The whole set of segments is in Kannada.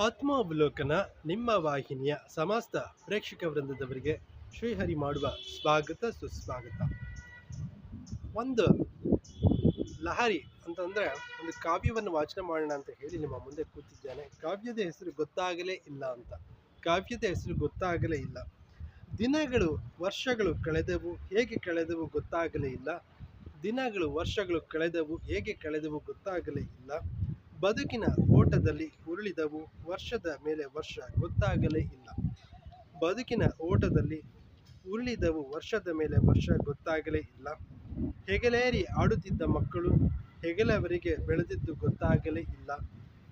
ಆತ್ಮಾವಲೋಕನ ನಿಮ್ಮ ವಾಹಿನಿಯ ಸಮಸ್ತ ಪ್ರೇಕ್ಷಕ ವೃಂದದವರಿಗೆ ಶ್ರೀಹರಿ ಮಾಡುವ ಸ್ವಾಗತ, ಸುಸ್ವಾಗತ. ಒಂದು ಲಹರಿ ಅಂತಂದ್ರೆ ಒಂದು ಕಾವ್ಯವನ್ನು ವಾಚನ ಮಾಡೋಣ ಅಂತ ಹೇಳಿ ನಿಮ್ಮ ಮುಂದೆ ಕೂತಿದ್ದೇನೆ. ಕಾವ್ಯದ ಹೆಸರು ಗೊತ್ತಾಗಲೇ ಇಲ್ಲ ಅಂತ. ಕಾವ್ಯದ ಹೆಸರು ಗೊತ್ತಾಗಲೇ ಇಲ್ಲ. ದಿನಗಳು, ವರ್ಷಗಳು ಕಳೆದವು, ಹೇಗೆ ಕಳೆದವು ಗೊತ್ತಾಗಲೇ ಇಲ್ಲ. ದಿನಗಳು, ವರ್ಷಗಳು ಕಳೆದವು, ಹೇಗೆ ಕಳೆದವು ಗೊತ್ತಾಗಲೇ ಇಲ್ಲ. ಬದುಕಿನ ಓಟದಲ್ಲಿ ಉರುಳಿದವು ವರ್ಷದ ಮೇಲೆ ವರ್ಷ ಗೊತ್ತಾಗಲೇ ಇಲ್ಲ. ಬದುಕಿನ ಓಟದಲ್ಲಿ ಉರುಳಿದವು ವರ್ಷದ ಮೇಲೆ ವರ್ಷ ಗೊತ್ತಾಗಲೇ ಇಲ್ಲ. ಹೆಗಲೇರಿ ಆಡುತ್ತಿದ್ದ ಮಕ್ಕಳು ಹೆಗಲವರಿಗೆ ಬೆಳೆದಿದ್ದು ಗೊತ್ತಾಗಲೇ ಇಲ್ಲ.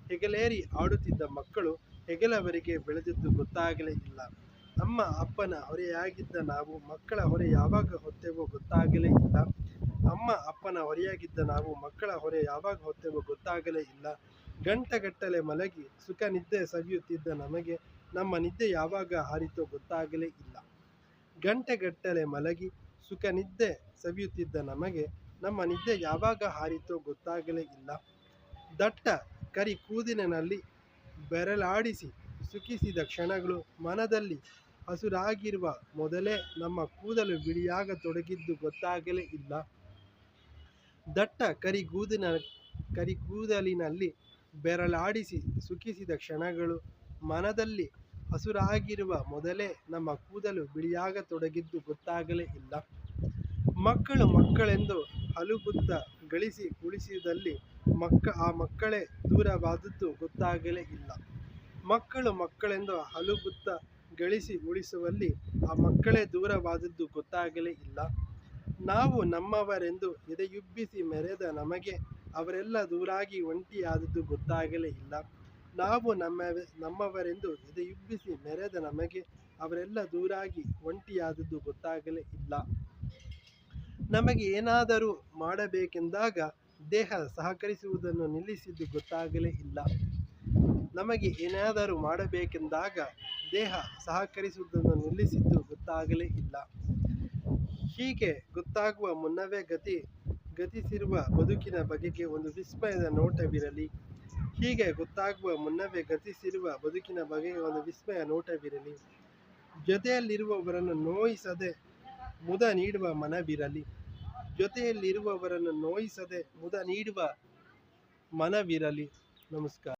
ಹೆಗಲೇರಿ ಆಡುತ್ತಿದ್ದ ಮಕ್ಕಳು ಹೆಗಲವರಿಗೆ ಬೆಳೆದಿದ್ದು ಗೊತ್ತಾಗಲೇ ಇಲ್ಲ. ಅಮ್ಮ ಅಪ್ಪನ ಹೊರೆಯಾಗಿದ್ದ ನಾವು ಮಕ್ಕಳ ಹೊರೆ ಯಾವಾಗ ಹೊತ್ತೇವೋ ಗೊತ್ತಾಗಲೇ ಇಲ್ಲ. ಅಮ್ಮ ಅಪ್ಪನ ಹೊರೆಯಾಗಿದ್ದ ನಾವು ಮಕ್ಕಳ ಹೊರೆ ಯಾವಾಗ ಹೊತ್ತೆವೋ ಗೊತ್ತಾಗಲೇ ಇಲ್ಲ. ಗಂಟೆಗಟ್ಟಲೆ ಮಲಗಿ ಸುಖ ನಿದ್ದೆ ಸವಿಯುತ್ತಿದ್ದ ನಮಗೆ ನಮ್ಮ ನಿದ್ದೆ ಯಾವಾಗ ಹಾರಿತೋ ಗೊತ್ತಾಗಲೇ ಇಲ್ಲ. ಗಂಟೆಗಟ್ಟಲೆ ಮಲಗಿ ಸುಖ ನಿದ್ದೆ ಸವಿಯುತ್ತಿದ್ದ ನಮಗೆ ನಮ್ಮ ನಿದ್ದೆ ಯಾವಾಗ ಹಾರಿತೋ ಗೊತ್ತಾಗಲೇ ಇಲ್ಲ. ದಟ್ಟ ಕರಿ ಕೂದಿನಲ್ಲಿ ಬೆರಳಾಡಿಸಿ ಸುಖಿಸಿದ ಕ್ಷಣಗಳು ಮನದಲ್ಲಿ ಹಸುರಾಗಿರುವ ಮೊದಲೇ ನಮ್ಮ ಕೂದಲು ಬಿಳಿಯಾಗತೊಡಗಿದ್ದು ಗೊತ್ತಾಗಲೇ ಇಲ್ಲ. ದಟ್ಟ ಕರಿಗೂದಿನ, ಕರಿಗೂದಲಿನಲ್ಲಿ ಬೆರಳಾಡಿಸಿ ಸುಖಿಸಿದ ಕ್ಷಣಗಳು ಮನದಲ್ಲಿ ಹಸುರಾಗಿರುವ ಮೊದಲೇ ನಮ್ಮ ಕೂದಲು ಬಿಳಿಯಾಗತೊಡಗಿದ್ದು ಗೊತ್ತಾಗಲೇ ಇಲ್ಲ. ಮಕ್ಕಳು ಮಕ್ಕಳೆಂದು ಹಲುಗುತ್ತ ಗಳಿಸಿ ಕುಳಿಸಿದಲ್ಲಿ ಮಕ್ಕ, ಆ ಮಕ್ಕಳೇ ದೂರವಾದದ್ದು ಗೊತ್ತಾಗಲೇ ಇಲ್ಲ. ಮಕ್ಕಳು ಮಕ್ಕಳೆಂದು ಹಲುಗುತ್ತ ಗಳಿಸಿ ಉಳಿಸುವಲ್ಲಿ ಆ ಮಕ್ಕಳೇ ದೂರವಾದದ್ದು ಗೊತ್ತಾಗಲೇ ಇಲ್ಲ. ನಾವು ನಮ್ಮವರೆಂದು ಎದೆಯುಬ್ಬಿಸಿ ಮೆರೆದ ನಮಗೆ ಅವರೆಲ್ಲ ದೂರಾಗಿ ಒಂಟಿಯಾದದ್ದು ಗೊತ್ತಾಗಲೇ ಇಲ್ಲ. ನಾವು ನಮ್ಮ ನಮ್ಮವರೆಂದು ಎದೆಯುಬ್ಬಿಸಿ ಮೆರೆದ ನಮಗೆ ಅವರೆಲ್ಲ ದೂರಾಗಿ ಒಂಟಿಯಾದದ್ದು ಗೊತ್ತಾಗಲೇ ಇಲ್ಲ. ನಮಗೆ ಏನಾದರೂ ಮಾಡಬೇಕೆಂದಾಗ ದೇಹ ಸಹಕರಿಸುವುದನ್ನು ನಿಲ್ಲಿಸಿದ್ದು ಗೊತ್ತಾಗಲೇ ಇಲ್ಲ. ನಮಗೆ ಏನಾದರೂ ಮಾಡಬೇಕೆಂದಾಗ ದೇಹ ಸಹಕರಿಸುವುದನ್ನು ನಿಲ್ಲಿಸಿದ್ದು ಗೊತ್ತಾಗಲೇ ಇಲ್ಲ. ಹೀಗೆ ಗೊತ್ತಾಗುವ ಮುನ್ನವೇ ಗತಿ, ಗತಿಸಿರುವ ಬದುಕಿನ ಬಗೆಗೆ ಒಂದು ವಿಸ್ಮಯದ ನೋಟವಿರಲಿ. ಹೀಗೆ ಗೊತ್ತಾಗುವ ಮುನ್ನವೇ ಗತಿಸಿರುವ ಬದುಕಿನ ಬಗೆಗೆ ಒಂದು ವಿಸ್ಮಯ ನೋಟವಿರಲಿ. ಜೊತೆಯಲ್ಲಿರುವವರನ್ನು ನೋಯಿಸದೆ ಮುದ ನೀಡುವ ಮನವಿರಲಿ. ಜೊತೆಯಲ್ಲಿರುವವರನ್ನು ನೋಯಿಸದೆ ಮುದ ನೀಡುವ ಮನವಿರಲಿ. ನಮಸ್ಕಾರ.